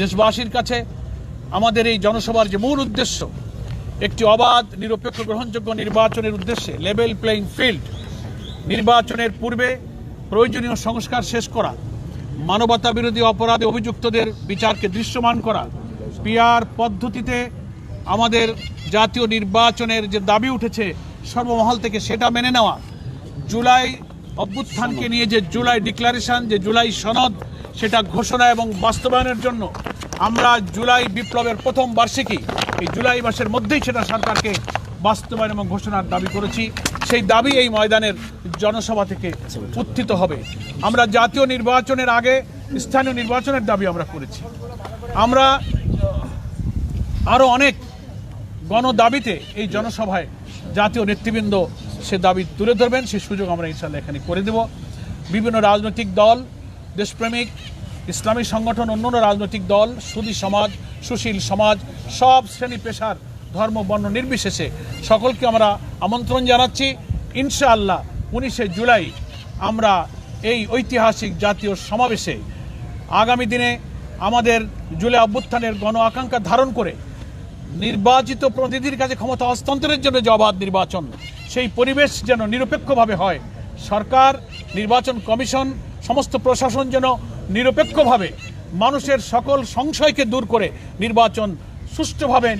দেশবাসীর কাছে আমাদের এই জনসভার যে মূল উদ্দেশ্য, একটি অবাধ, নিরপেক্ষ, গ্রহণযোগ্য নির্বাচনের উদ্দেশ্যে লেভেল প্লেইং ফিল্ড নির্বাচনের পূর্বে প্রয়োজনীয় সংস্কার শেষ করা, মানবতা বিরোধী অপরাধে অভিযুক্তদের বিচারকে দৃশ্যমান করা পিআর পদ্ধতিতে আমাদের জাতীয় নির্বাচনের যে দাবি উঠেছে সর্বমহল থেকে সেটা মেনে নেওয়া, জুলাই অভ্যুত্থানকে নিয়ে যে জুলাই ডিক্লারেশন, যে জুলাই সনদ, সেটা ঘোষণা এবং বাস্তবায়নের জন্য আমরা জুলাই বিপ্লবের প্রথম বার্ষিকী, এই জুলাই মাসের মধ্যেই সেটা সরকারকে বাস্তবায়ন এবং ঘোষণার দাবি করেছি। সেই দাবি এই ময়দানের জনসভা থেকে উত্থিত হবে। আমরা জাতীয় নির্বাচনের আগে স্থানীয় নির্বাচনের দাবি আমরা করেছি। আমরা আরও অনেক গণদাবিতে এই জনসভায় জাতীয় নেতৃবৃন্দ সে দাবি তুলে ধরবেন, সে সুযোগ আমরা ইনশাল্লাহ এখানে করে দেব। বিভিন্ন রাজনৈতিক দল, দেশপ্রেমিক, ইসলামী সংগঠন, অন্যান্য রাজনৈতিক দল, সুদী সমাজ, সুশীল সমাজ, সব শ্রেণি পেশার ধর্ম, বর্ণ নির্বিশেষে সকলকে আমরা আমন্ত্রণ জানাচ্ছি। ইনশাআল্লাহ উনিশে জুলাই আমরা এই ঐতিহাসিক জাতীয় সমাবেশে আগামী দিনে আমাদের জুলাই অভ্যুত্থানের গণ আকাঙ্ক্ষা ধারণ করে নির্বাচিত প্রতিনিধির কাছে ক্ষমতা হস্তান্তরের জন্য যে নির্বাচন সেই পরিবেশ যেন নিরপেক্ষভাবে হয়। সরকার, নির্বাচন কমিশন, সমস্ত প্রশাসন যেন নিরপেক্ষভাবে মানুষের সকল সংশয়কে দূর করে নির্বাচন সুষ্ঠুভাবে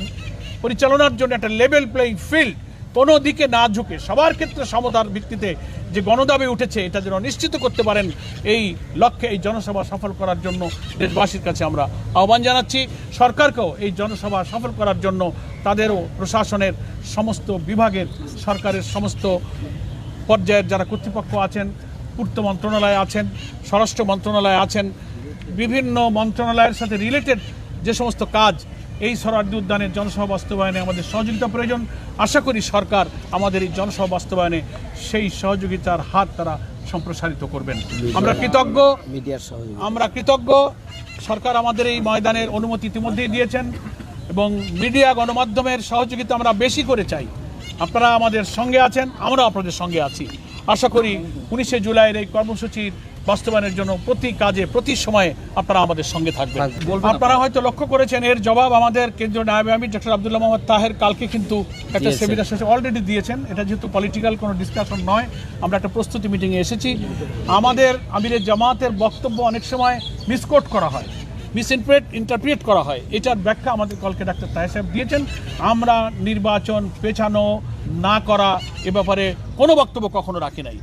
পরিচালনার জন্য একটা লেভেল প্লেইং ফিল্ড কোনো দিকে না ঝুঁকে, সবার ক্ষেত্রে সমতার ভিত্তিতে যে গণদাবি উঠেছে, এটা যেন নিশ্চিত করতে পারেন, এই লক্ষ্যে এই জনসভা সফল করার জন্য দেশবাসীর কাছে আমরা আহ্বান জানাচ্ছি। সরকারকেও এই জনসভা সফল করার জন্য তাদেরও প্রশাসনের সমস্ত বিভাগের সরকারের সমস্ত পর্যায়ের যারা কর্তৃপক্ষ আছেন পূর্ত মন্ত্রণালয় আছেন স্বরাষ্ট্র মন্ত্রণালয় আছেন বিভিন্ন মন্ত্রণালয়ের সাথে রিলেটেড যে সমস্ত কাজ এই সরার্দি উদ্যানের জনসভা বাস্তবায়নে আমাদের সহযোগিতা প্রয়োজন। আশা করি সরকার আমাদের এই জনসভা বাস্তবায়নে সেই সহযোগিতার হাত তারা সম্প্রসারিত করবেন। আমরা কৃতজ্ঞ। মিডিয়ার আমরা কৃতজ্ঞ। সরকার আমাদের এই ময়দানের অনুমতি ইতিমধ্যেই দিয়েছেন। এবং মিডিয়া গণমাধ্যমের সহযোগিতা আমরা বেশি করে চাই। আপনারা আমাদের সঙ্গে আছেন আমরা আপনাদের সঙ্গে আছি। আশা করি উনিশে জুলাইয়ের এই কর্মসূচির বাস্তবায়নের জন্য প্রতি কাজে প্রতি সময়ে আপনারা আমাদের সঙ্গে থাকবেন। আপনারা হয়তো লক্ষ্য করেছেন এর জবাব আমাদের কেন্দ্রীয় নায়ব আমির ডক্টর আব্দুল্লাহ মোহাম্মদ তাহের কালকে কিন্তু একটা সেমিনার শেষে অলরেডি দিয়েছেন। এটা যেহেতু পলিটিক্যাল কোনো ডিসকাশন নয় আমরা একটা প্রস্তুতি মিটিংয়ে এসেছি। আমাদের আমিরের জামাতের বক্তব্য অনেক সময় মিসকোট করা হয়। মিসইনপ্রেট ইন্টারপ্রিট করা হয়। এটার ব্যাখ্যা আমাদের কলকে ডাক্তার তাহের সাহেব দিয়েছেন। আমরা নির্বাচন পেছানো না করা এ ব্যাপারে কোনো বক্তব্য কখনো রাখি নাই।